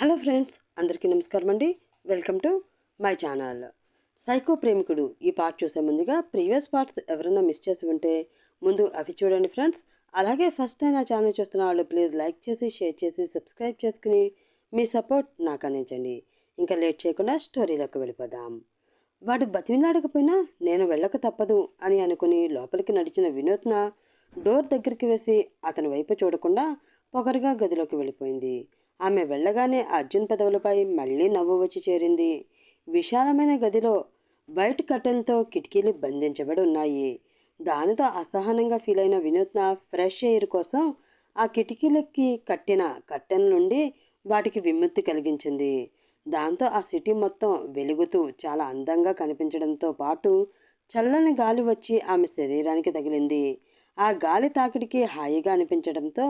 Hello friends అందరికీ నమస్కారం అండి. Welcome to my channel. Psycho ప్రేమికుడు ఈ పార్ట్ చూసే ముందుగా ప్రీవియస్ పార్ట్స్ ఎవరైనా మిస్ చేసి ఉంటే ముందు అవి చూడండి ఫ్రెండ్స్. అలాగే ఫస్ట్ టైం నా ఛానల్ చూస్తున్న వాళ్ళు ప్లీజ్ లైక్ చేసి షేర్ చేసి సబ్స్క్రైబ్ చేసుకుని మీ సపోర్ట్ నాకు అందించండి. ఇంకా లేట్ చేయకుండా స్టోరీలోకి వెళ్ళిపోదాం. వాడు బతిమిలాడకపోయినా నేను వెళ్ళక తప్పదు అని అనుకుని లోపలికి నడిచిన వినూత్న డోర్ దగ్గరికి వేసి అతని వైపు చూడకుండా పొగరుగా గదిలోకి వెళ్ళిపోయింది. ఆమె వెళ్ళగానే అర్జున్ పెదవులపై మళ్ళీ నవ్వు వచ్చి చేరింది. విశాలమైన గదిలో వైట్ కర్టెన్తో కిటికీలు బంధించబడి ఉన్నాయి దానితో అసహనంగా ఫీల్ అయిన వినూత్న ఫ్రెష్ ఎయిర్ కోసం ఆ కిటికీలకి కట్టిన కర్టెన్ నుండి వాటికి విముక్తి కలిగించింది. దాంతో ఆ సిటీ మొత్తం వెలుగుతూ చాలా అందంగా కనిపించడంతో పాటు చల్లని గాలి వచ్చి ఆమె శరీరానికి తగిలింది. ఆ గాలి తాకిడికి హాయిగా అనిపించడంతో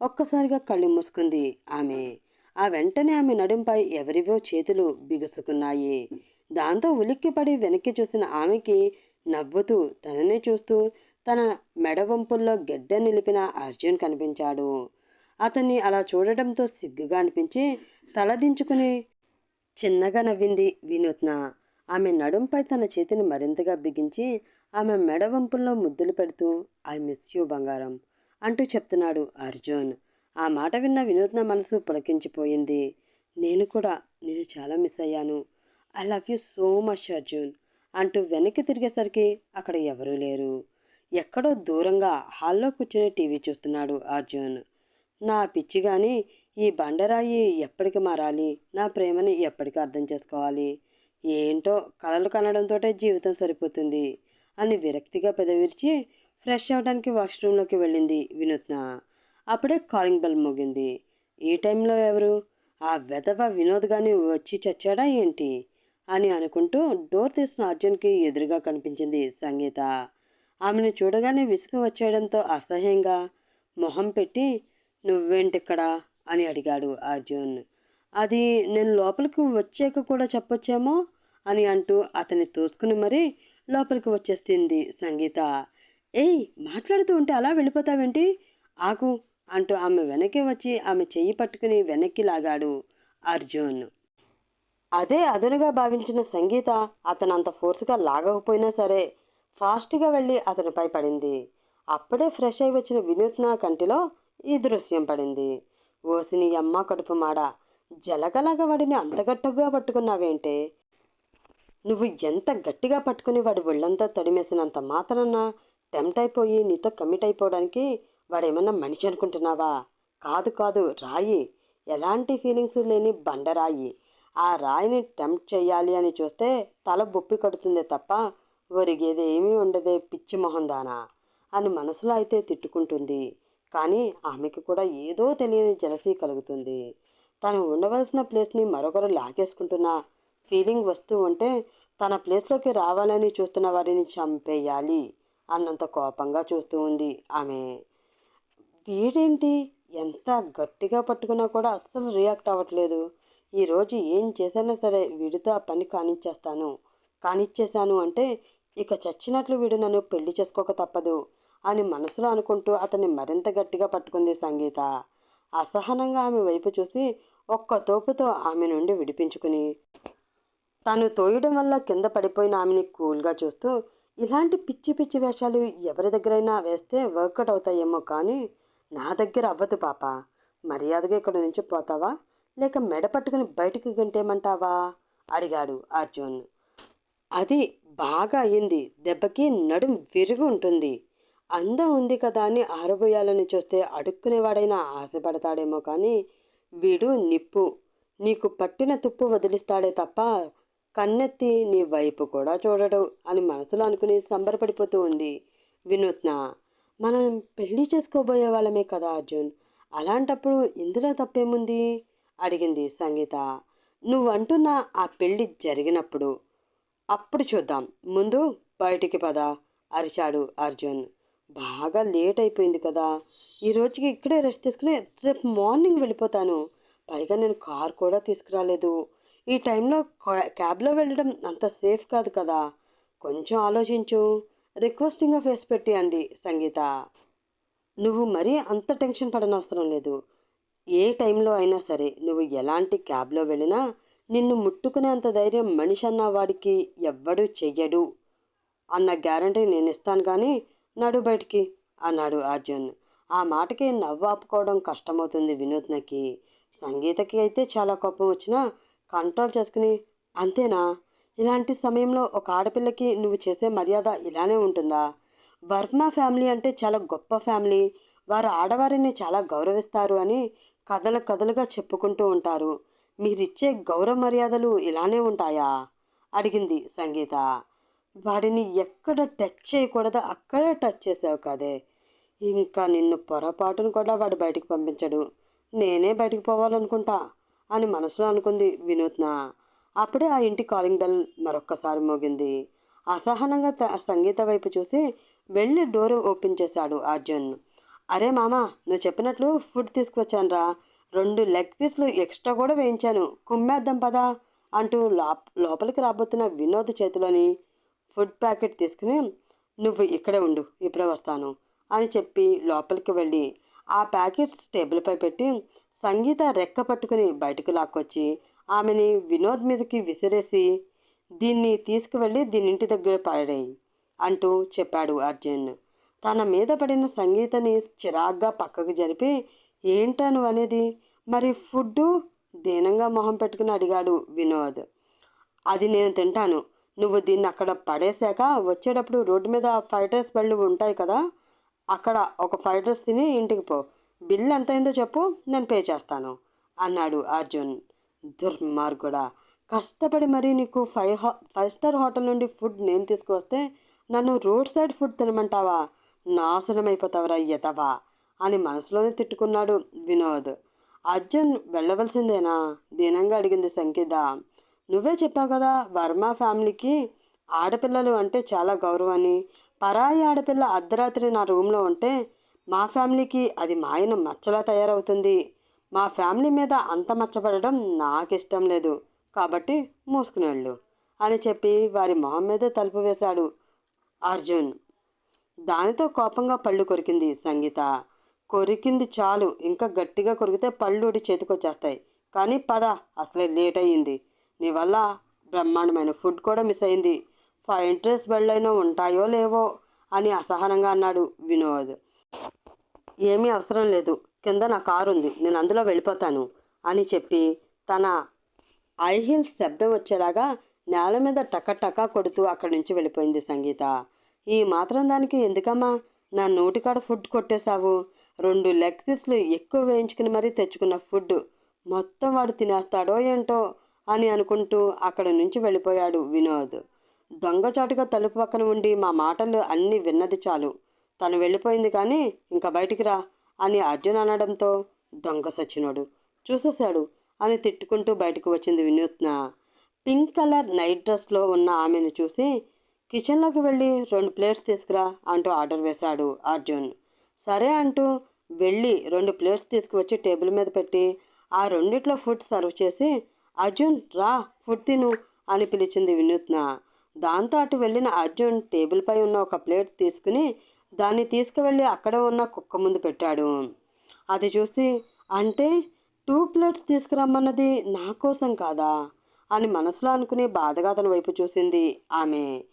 ఒక్కసారిగా కళ్ళు మూసుకుంది ఆమె. ఆ వెంటనే ఆమె నడుంపై ఎవరివో చేతులు బిగుసుకున్నాయి. దాంతో ఉలిక్కిపడి వెనక్కి చూసిన ఆమెకి నవ్వుతూ తననే చూస్తూ తన మెడవంపుల్లో గెడ్డ నిలిపిన అర్జున్ కనిపించాడు. అతన్ని అలా చూడడంతో సిగ్గుగా అనిపించి తలదించుకుని చిన్నగా నవ్వింది వినూత్న. ఆమె నడుంపై తన చేతిని మరింతగా బిగించి ఆమె మెడవంపుల్లో ముద్దులు పెడుతూ ఐ మిస్ యూ బంగారం. అంటూ చెప్తున్నాడు అర్జున్. ఆ మాట విన్న వినూత్న మనసు పులకించిపోయింది. నేను కూడా నేను చాలా మిస్ అయ్యాను. I love you so much Arjun అంటూ వెనక్కి తిరిగేసరికి అక్కడ ఎవరూ లేరు. ఎక్కడో దూరంగా హాల్లో కూర్చొని టీవీ చూస్తున్నాడు అర్జున్. నా పిచ్చి కానీ ఈ బండరాయి ఎప్పటికి మారాలి? నా ప్రేమని ఎప్పటికి అర్థం చేసుకోవాలి? ఏంటో కలలు కనడంతో జీవితం సరిపోతుంది అని విరక్తిగా పెదవిరిచి ఫ్రెష్ అవడానికి వాష్రూమ్లోకి వెళ్ళింది వినూత్న. అప్పుడే కాలింగ్ బెల్ మోగింది. ఈ టైంలో ఎవరు? ఆ వెధవ వినోద్ గాని వచ్చి చచ్చాడా ఏంటి? అని అనుకుంటూ డోర్ తీసిన అర్జున్కి ఎదురుగా కనిపించింది సంగీత. ఆమెను చూడగానే విసుగు వచ్చేయడంతో అసహ్యంగా మొహం పెట్టి నువ్వేంటిక్కడా? అని అడిగాడు అర్జున్. అది నేను లోపలికి వచ్చాక కూడా చెప్పొచ్చేమో? అని అంటూ అతన్ని తోసుకుని మరీ లోపలికి వచ్చేస్తుంది సంగీత. ఏయ్ మాట్లాడుతూ ఉంటే అలా వెళ్ళిపోతావేంటి? ఆకు అంటూ ఆమె వెనక్కి వచ్చి ఆమె చెయ్యి పట్టుకుని వెనక్కి లాగాడు అర్జున్. అదే అదునుగా భావించిన సంగీత అతను అంత ఫోర్స్గా లాగకపోయినా సరే ఫాస్ట్గా వెళ్ళి అతనిపై పడింది. అప్పుడే ఫ్రెష్ అయి వచ్చిన వినూత్న కంటిలో ఈ దృశ్యం పడింది. ఓసిని అమ్మ కడుపు మాడ జలగలాగా వాడిని అంత గట్టిగా పట్టుకున్నావేంటే? నువ్వు ఎంత గట్టిగా పట్టుకుని వాడి ఒళ్ళంతా తడిమేసినంత మాత్రాన టెంప్ట్ అయిపోయి నీతో కమిట్ అయిపోవడానికి వాడేమన్నా మనిషి అనుకుంటున్నావా? కాదు కాదు రాయి. ఎలాంటి ఫీలింగ్స్ లేని బండరాయి. ఆ రాయిని టెంప్ట్ చేయాలి అని చూస్తే తల బొప్పి కడుతుందే తప్ప ఒరిగేది ఏమీ ఉండదే పిచ్చి మొహందానా అని మనసులో అయితే తిట్టుకుంటుంది. కానీ ఆమెకి కూడా ఏదో తెలియని జలసీ కలుగుతుంది. తను ఉండవలసిన ప్లేస్ని మరొకరు లాగేసుకుంటున్న ఫీలింగ్ వస్తూ ఉంటే తన ప్లేస్లోకి రావాలని చూస్తున్న వారిని చంపేయాలి. అన్నంత కోపంగా చూస్తూ ఉంది. ఆమె వీడేంటి? ఎంత గట్టిగా పట్టుకున్నా కూడా అస్సలు రియాక్ట్ అవ్వట్లేదు. ఈరోజు ఏం చేసినా సరే వీడితో ఆ పని కానిచ్చేస్తాను. కానిచ్చేశాను అంటే ఇక చచ్చినట్లు వీడు నన్ను పెళ్ళి చేసుకోక తప్పదు అని మనసులో అనుకుంటూ అతన్ని మరింత గట్టిగా పట్టుకుంది సంగీత. అసహనంగా ఆమె వైపు చూసి ఒక్క తోపుతో ఆమె నుండి విడిపించుకుని తను తోయడం వల్ల కింద పడిపోయిన ఆమెని కూల్గా చూస్తూ ఇలాంటి పిచ్చి పిచ్చి వేషాలు ఎవరి దగ్గరైనా వేస్తే వర్కౌట్ అవుతాయేమో కానీ నా దగ్గర అవ్వదు పాప. మర్యాదగా ఇక్కడ నుంచి పోతావా? లేక మెడ పట్టుకుని బయటికి గంటేమంటావా అడిగాడు అర్జున్. అది బాగా అయింది. దెబ్బకి నడుం విరుగు ఉంటుంది. అందం ఉంది కదా అని ఆరబోయాలని చూస్తే అడుక్కునేవాడైనా ఆశపడతాడేమో కానీ వీడు నిప్పు. నీకు పట్టిన తుప్పు వదిలిస్తాడే తప్ప కన్నెత్తి నీ వైపు కూడా చూడడు అని మనసులో అనుకుని సంబరపడిపోతూ ఉంది. వినూత్న మనం పెళ్ళి చేసుకోబోయే వాళ్ళమే కదా అర్జున్? అలాంటప్పుడు ఇందులో తప్పేముంది? అడిగింది సంగీత. నువ్వంటున్న ఆ పెళ్ళి జరిగినప్పుడు. అప్పుడు చూద్దాం. ముందు బయటికి పద అరిచాడు అర్జున్. బాగా లేట్ అయిపోయింది కదా. ఈ రోజుకి ఇక్కడే రెస్ట్ తీసుకుని రేపు మార్నింగ్ వెళ్ళిపోతాను. పైగా నేను కార్ కూడా తీసుకురాలేదు. ఈ టైంలో క్యాబ్లో వెళ్ళడం అంత సేఫ్ కాదు కదా. కొంచెం ఆలోచించు. రిక్వెస్టింగ్గా ఫేస్ పెట్టి అంది సంగీత. నువ్వు మరీ అంత టెన్షన్ పడనవసరం లేదు. ఏ టైంలో అయినా సరే నువ్వు ఎలాంటి క్యాబ్లో వెళ్ళినా నిన్ను ముట్టుకునేంత ధైర్యం మనిషి అన్న వాడికి ఎవ్వడు చెయ్యడు. అన్న గ్యారంటీ నేను ఇస్తాను కానీ నడు బయటికి అన్నాడు అర్జున్. ఆ మాటకి నవ్వు ఆపుకోవడం కష్టమవుతుంది వినూత్నకి సంగీతకి అయితే చాలా కోపం వచ్చినా కంట్రోల్ చేసుకుని అంతేనా? ఇలాంటి సమయంలో ఒక ఆడపిల్లకి నువ్వు చేసే మర్యాద ఇలానే ఉంటుందా? వర్మ ఫ్యామిలీ అంటే చాలా గొప్ప ఫ్యామిలీ. వారు ఆడవారిని చాలా గౌరవిస్తారు అని కథలు కథలుగా చెప్పుకుంటూ ఉంటారు. మీరిచ్చే గౌరవ మర్యాదలు ఇలానే ఉంటాయా? అడిగింది సంగీత. వాడిని ఎక్కడ టచ్ చేయకూడదో అక్కడే టచ్ చేసావు కదే. ఇంకా నిన్ను పొరపాటును కూడా వాడు బయటికి పంపించడు. నేనే బయటికి పోవాలనుకుంటా. అని మనసులో అనుకుంది వినూత్న. అప్పుడే ఆ ఇంటి కాలింగ్ బెల్ మరొక్కసారి మోగింది. అసహనంగా త- సంగీత వైపు చూసి వెళ్ళి డోర్ ఓపెన్ చేశాడు అర్జున్. అరే మామ నువ్వు చెప్పినట్లు ఫుడ్ తీసుకువచ్చానురా. రెండు లెగ్ పీస్లు ఎక్స్ట్రా కూడా వేయించాను. కుమ్మేద్దాం పదా అంటూ లోప్ లోపలికి రాబోతున్న వినోద్ చేతిలోని ఫుడ్ ప్యాకెట్ తీసుకుని నువ్వు ఇక్కడే ఉండు ఇప్పుడే వస్తాను అని చెప్పి లోపలికి వెళ్ళి ఆ ప్యాకెట్స్ టేబుల్పై పెట్టి సంగీత రెక్క పట్టుకుని బయటకు లాక్కొచ్చి ఆమెని వినోద్ మీదకి విసిరేసి దీన్ని తీసుకువెళ్ళి దీని ఇంటి దగ్గర పడేయి అంటూ చెప్పాడు అర్జున్. తన మీద పడిన సంగీతని చిరాగ్గా పక్కకు జరిపి ఏంటా నువ్వు అనేది? మరి ఫుడ్డు? దీనంగా మొహం పెట్టుకుని అడిగాడు వినోద్. అది నేను తింటాను. నువ్వు దీన్ని అక్కడ పడేశాక వచ్చేటప్పుడు రోడ్డు మీద ఫ్రైడ్ రైస్ బళ్ళు ఉంటాయి కదా అక్కడ ఒక ఫ్రైడ్ రైస్ తిని ఇంటికి పో. బిల్ ఎంత అయిందో చెప్పు నేను పే చేస్తాను అన్నాడు అర్జున్ దుర్మార్గుడా. కష్టపడి మరీ నీకు ఫైవ్ హా ఫైవ్ స్టార్ హోటల్ నుండి ఫుడ్ నేను తీసుకువస్తే నన్ను రోడ్ సైడ్ ఫుడ్ తినమంటావా? నాశనం ఎతవా అని మనసులోనే తిట్టుకున్నాడు వినోద్. అర్జున్ వెళ్ళవలసిందేనా? దీనంగా అడిగింది సంకిత. నువ్వే చెప్పావు కదా వర్మ ఫ్యామిలీకి ఆడపిల్లలు అంటే చాలా గౌరవాన్ని. పరాయి ఆడపిల్ల అర్ధరాత్రి నా రూమ్లో ఉంటే మా ఫ్యామిలీకి అది మాయన మచ్చలా తయారవుతుంది. మా ఫ్యామిలీ మీద అంత మచ్చపడడం నాకు ఇష్టం లేదు. కాబట్టి మూసుకునేళ్ళు అని చెప్పి వారి మొహం మీద తలుపు వేశాడు అర్జున్. దానితో కోపంగా పళ్ళు కొరికింది సంగీత. కొరికింది చాలు. ఇంకా గట్టిగా కొరికితే పళ్ళు ఊడి చేతికొచ్చేస్తాయి. కానీ పద అసలే లేట్ అయ్యింది నీ వల్ల బ్రహ్మాండమైన ఫుడ్ కూడా మిస్ అయింది. ఫైవ్ ఇంట్రెస్ట్ బెళ్ళైనా ఉంటాయో లేవో అని అసహనంగా అన్నాడు వినోద్. ఏమీ అవసరం లేదు. కింద నా కారు ఉంది నేను అందులో వెళ్ళిపోతాను అని చెప్పి తన ఐ హీల్స్ శబ్దం వచ్చేలాగా నేల మీద టక టకా కొడుతూ అక్కడి నుంచి వెళ్ళిపోయింది సంగీత. ఈ మాత్రం దానికి ఎందుకమ్మా? నా నోటికాడ ఫుడ్ కొట్టేశావు. రెండు లెగ్ పీస్లు ఎక్కువ వేయించుకుని మరీ తెచ్చుకున్న ఫుడ్ మొత్తం వాడు తినేస్తాడో ఏంటో అని అనుకుంటూ అక్కడి నుంచి వెళ్ళిపోయాడు వినోద్. దొంగచాటుగా తలుపు పక్కన ఉండి మా మాటలు అన్నీ విన్నది చాలు. తను వెళ్ళిపోయింది కానీ ఇంకా బయటికి రా అని అర్జున్ అనడంతో దొంగ సచ్చినోడు చూసేశాడు అని తిట్టుకుంటూ బయటకు వచ్చింది వినూత్న. పింక్ కలర్ నైట్ డ్రెస్లో ఉన్న ఆమెను చూసి కిచెన్లోకి వెళ్ళి రెండు ప్లేట్స్ తీసుకురా అంటూ ఆర్డర్ వేశాడు అర్జున్. సరే అంటూ వెళ్ళి రెండు ప్లేట్స్ తీసుకువచ్చి టేబుల్ మీద పెట్టి ఆ రెండిట్లో ఫుడ్ సర్వ్ చేసి అర్జున్ రా ఫుడ్ తిను అని పిలిచింది వినూత్న. దాంతో అటు వెళ్ళిన అర్జున్ టేబుల్పై ఉన్న ఒక ప్లేట్ తీసుకుని దాన్ని తీసుకువెళ్ళి అక్కడ ఉన్న కుక్క ముందు పెట్టాడు. అది చూసి అంటే టూ ప్లేట్స్ తీసుకురమ్మన్నది నా కోసం కాదా? అని మనసులో అనుకుని బాధగా అతని వైపు చూసింది ఆమె.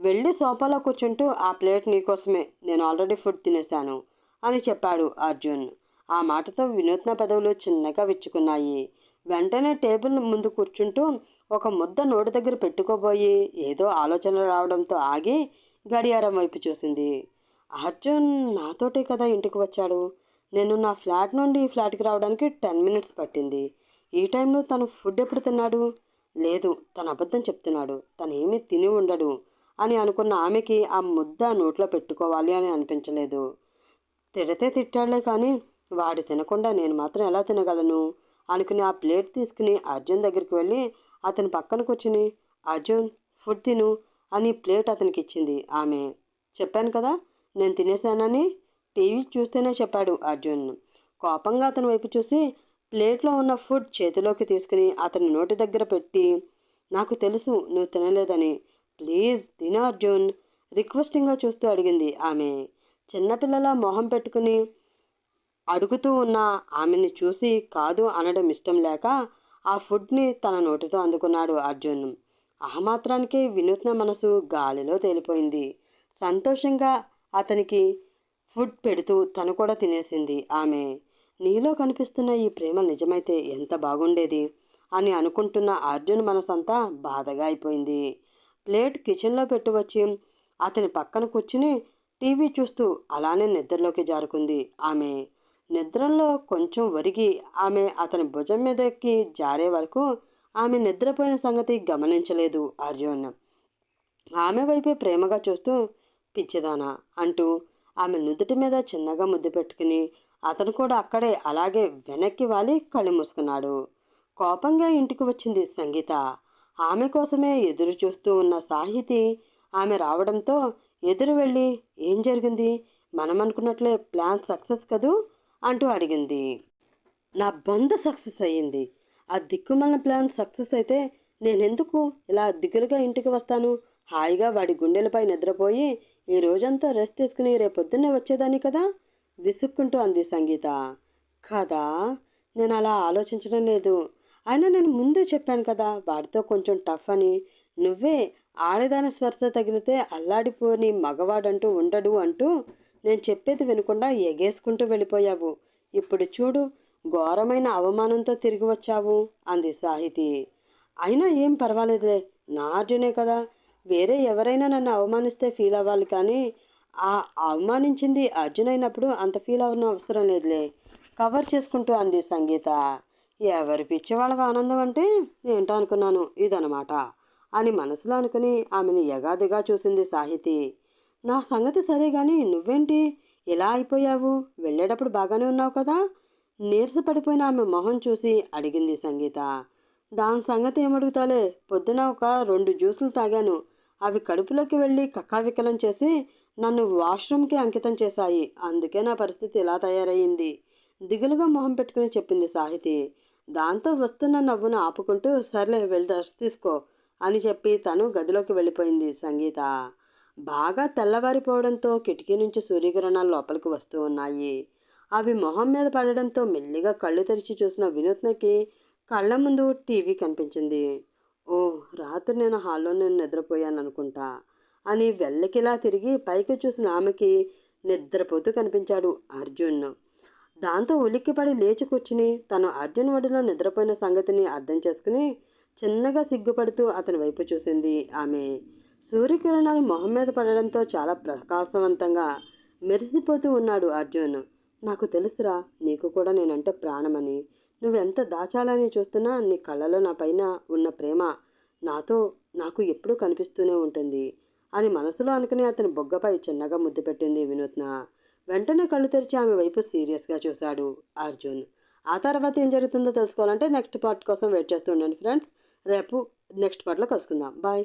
వెళ్ళి సోఫాలో కూర్చుంటూ ఆ ప్లేట్ నీకోసమే నేను ఆల్రెడీ ఫుడ్ తినేశాను అని చెప్పాడు అర్జున్. ఆ మాటతో వినూత్న పెదవులు చిన్నగా విచ్చుకున్నాయి. వెంటనే టేబుల్ ముందు కూర్చుంటూ ఒక ముద్ద నోటి దగ్గర పెట్టుకోబోయి ఏదో ఆలోచన రావడంతో ఆగి గడియారం వైపు చూసింది. అర్జున్ నాతోటే కదా ఇంటికి వచ్చాడు. నేను నా ఫ్లాట్ నుండి ఈ ఫ్లాట్కి రావడానికి టెన్ మినిట్స్ పట్టింది. ఈ టైంలో తను ఫుడ్ ఎప్పుడు తిన్నాడు? లేదు తను అబద్ధం చెప్తున్నాడు. తను ఏమీ తిని ఉండడు అని అనుకున్న ఆమెకి ఆ ముద్ద నోట్లో పెట్టుకోవాలి అని అనిపించలేదు. తిడితే తిట్టాడులే కానీ వాడు తినకుండా నేను మాత్రం ఎలా తినగలను? అనుకుని ఆ ప్లేట్ తీసుకుని అర్జున్ దగ్గరికి వెళ్ళి అతని పక్కన కూర్చుని అర్జున్ ఫుడ్ తిను అని ప్లేట్ అతనికి ఇచ్చింది ఆమె. చెప్పాను కదా నేను తినేశానని టీవీ చూస్తేనే చెప్పాడు అర్జున్. కోపంగా అతని వైపు చూసి ప్లేట్లో ఉన్న ఫుడ్ చేతిలోకి తీసుకుని అతని నోటి దగ్గర పెట్టి నాకు తెలుసు నువ్వు తినలేదని. ప్లీజ్ తిన అర్జున్ రిక్వెస్టింగ్గా చూస్తూ అడిగింది ఆమె. చిన్నపిల్లల మొహం పెట్టుకుని అడుగుతూ ఉన్న ఆమెని చూసి కాదు అనడం ఇష్టం లేక ఆ ఫుడ్ని తన నోటితో అందుకున్నాడు అర్జున్. ఆ మాత్రానికి వినూత్న మనసు గాలిలో తేలిపోయింది. సంతోషంగా అతనికి ఫుడ్ పెడుతూ తను కూడా తినేసింది. ఆమె నీలో కనిపిస్తున్న ఈ ప్రేమ నిజమైతే ఎంత బాగుండేది? అని అనుకుంటున్న అర్జున్ మనసంతా బాధగా అయిపోయింది. ప్లేట్ కిచెన్లో పెట్టి వచ్చి అతని పక్కన కూర్చుని టీవీ చూస్తూ అలానే నిద్రలోకి జారుకుంది. ఆమె నిద్రలో కొంచెం ఒరిగి ఆమె అతని భుజం మీదకి జారే వరకు ఆమె నిద్రపోయిన సంగతి గమనించలేదు అర్జున్. ఆమె వైపే ప్రేమగా చూస్తూ పిచ్చిదానా అంటూ ఆమె నుదుటి మీద చిన్నగా ముద్దు పెట్టుకుని అతను కూడా అక్కడే అలాగే వెనక్కి వాలి కళ్ళు మూసుకున్నాడు. కోపంగా ఇంటికి వచ్చింది సంగీత. ఆమె కోసమే ఎదురు చూస్తూ ఉన్న సాహితి ఆమె రావడంతో ఎదురు వెళ్ళి ఏం జరిగింది? మనం అనుకున్నట్లే ప్లాన్ సక్సెస్ కదూ? అంటూ అడిగింది. నా బంధు సక్సెస్ అయ్యింది. ఆ దిక్కుమల ప్లాన్ సక్సెస్ అయితే నేనెందుకు ఇలా దిగులుగా ఇంటికి వస్తాను? హాయిగా వాడి గుండెలపై నిద్రపోయి ఈ రోజంతా రెస్ట్ తీసుకుని రేపొద్దున్నే వచ్చేదాన్ని కదా? విసుక్కుంటూ అంది సంగీత. కదా? నేను అలా ఆలోచించడం లేదు. అయినా నేను ముందే చెప్పాను కదా వాడితో కొంచెం టఫ్ అని. నువ్వే ఆడదాని స్వస్థ తగిలితే అల్లాడిపోని మగవాడంటూ ఉండడు అంటూ నేను చెప్పేది వినకుండా ఎగేసుకుంటూ వెళ్ళిపోయావు. ఇప్పుడు చూడు ఘోరమైన అవమానంతో తిరిగి వచ్చావు అంది సాహితి. అయినా ఏం పర్వాలేదులే నా అర్జునే కదా. వేరే ఎవరైనా నన్ను అవమానిస్తే ఫీల్ అవ్వాలి కానీ ఆ అవమానించింది అర్జున్ అయినప్పుడు అంత ఫీల్ అవ్వని అవసరం లేదులే. కవర్ చేసుకుంటూ అంది సంగీత. ఎవరి పిచ్చి వాళ్ళకి ఆనందం అంటే ఏంటో అనుకున్నాను ఇదనమాట అని మనసులో అనుకుని ఆమెను యగాదిగా చూసింది సాహితి. నా సంగతి సరే కానీ నువ్వేంటి? ఇలా అయిపోయావు? వెళ్ళేటప్పుడు బాగానే ఉన్నావు కదా? నీరసపడిపోయిన ఆమె మొహం చూసి అడిగింది సంగీత. దాని సంగతి ఏమడుగుతాలే? పొద్దున ఒక రెండు జ్యూసులు తాగాను. అవి కడుపులోకి వెళ్ళి కక్కావికలం చేసి నన్ను వాష్రూమ్కి అంకితం చేశాయి. అందుకే నా పరిస్థితి ఇలా తయారయ్యింది. దిగులుగా మొహం పెట్టుకుని చెప్పింది సాహితి. దాంతో వస్తున్న నవ్వును ఆపుకుంటూ సర్లే వెళ్ళి రెస్ట్ తీసుకో అని చెప్పి తను గదిలోకి వెళ్ళిపోయింది సంగీత. బాగా తెల్లవారిపోవడంతో కిటికీ నుంచి సూర్యకిరణాలు లోపలికి వస్తూ ఉన్నాయి. అవి మొహం మీద పడడంతో మెల్లిగా కళ్ళు తెరిచి చూసిన వినూత్నకి కళ్ళ ముందు టీవీ కనిపించింది. ఓ రాత్రి నేను హాల్లో నేను నిద్రపోయాను అనుకుంటా అని వెళ్ళకిలా తిరిగి పైకి చూసిన ఆమెకి నిద్రపోతూ కనిపించాడు అర్జున్. దాంతో ఉలిక్కిపడి లేచి కూర్చుని తను అర్జున్ ఒడిలో నిద్రపోయిన సంగతిని అర్థం చేసుకుని చిన్నగా సిగ్గుపడుతూ అతని వైపు చూసింది ఆమె. సూర్యకిరణాలు మొహం మీద పడడంతో చాలా ప్రకాశవంతంగా మెరిసిపోతూ ఉన్నాడు అర్జున్. నాకు తెలుసురా నీకు కూడా నేనంటే ప్రాణమని. నువ్వెంత దాచాలని చూస్తున్నా నీ కళ్ళలో నా పైన ఉన్న ప్రేమ నాతో నాకు ఎప్పుడూ కనిపిస్తూనే ఉంటుంది అని మనసులో అనుకుని అతని బొగ్గపై చిన్నగా ముద్దు పెట్టింది వినూత్న. వెంటనే కళ్ళు తెరిచి ఆమె వైపు సీరియస్గా చూశాడు అర్జున్. ఆ తర్వాత ఏం జరుగుతుందో తెలుసుకోవాలంటే నెక్స్ట్ పార్ట్ కోసం వెయిట్ చేస్తూ ఉండండి ఫ్రెండ్స్. రేపు నెక్స్ట్ పార్ట్లో కలుసుకుందాం. బాయ్.